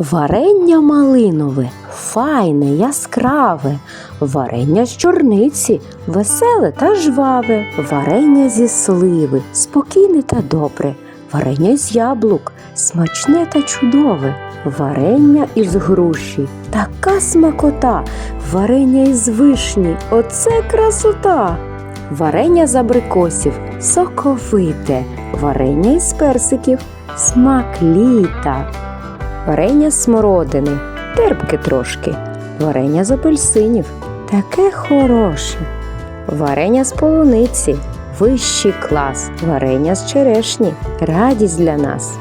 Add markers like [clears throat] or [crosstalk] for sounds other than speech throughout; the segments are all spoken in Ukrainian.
Варення малинове, файне, яскраве, варення з чорниці, веселе та жваве, варення зі сливи, спокійне та добре, варення з яблук, смачне та чудове, варення із груші, така смакота, варення із вишні, оце красота. Варення з абрикосів соковите, варення із персиків, смак літа. Варення з смородини, терпке трошки, варення з апельсинів, таке хороше. Варення з полуниці, вищий клас, варення з черешні, радість для нас.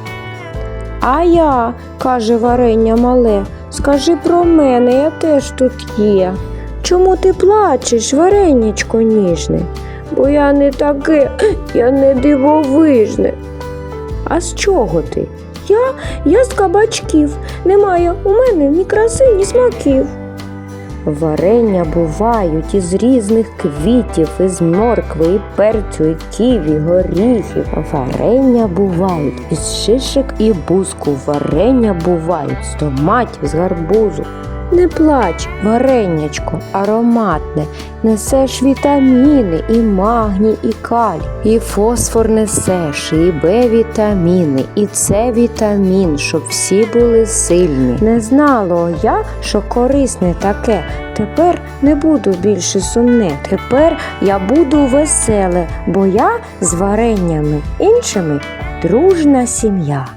А я, каже варення мале, скажи про мене, я теж тут є. Чому ти плачеш, варенячко ніжне? Бо я не таке, [clears throat] я не дивовижне. А з чого ти? Я, я з кабачків. Немає у мене ні краси, ні смаків. Варення бувають із різних квітів, із моркви, і перцю, і ківі, горіхів. Варення бувають із шишек і буску. Варення бувають з томатів, з гарбузу. Не плач, варенячко, ароматне, несеш вітаміни, і магній, і калій, і фосфор несеш, і Б вітаміни, і С вітамін, щоб всі були сильні. Не знало я, що корисне таке. Тепер не буду більше сумне. Тепер я буду веселе, бо я з вареннями іншими дружна сім'я.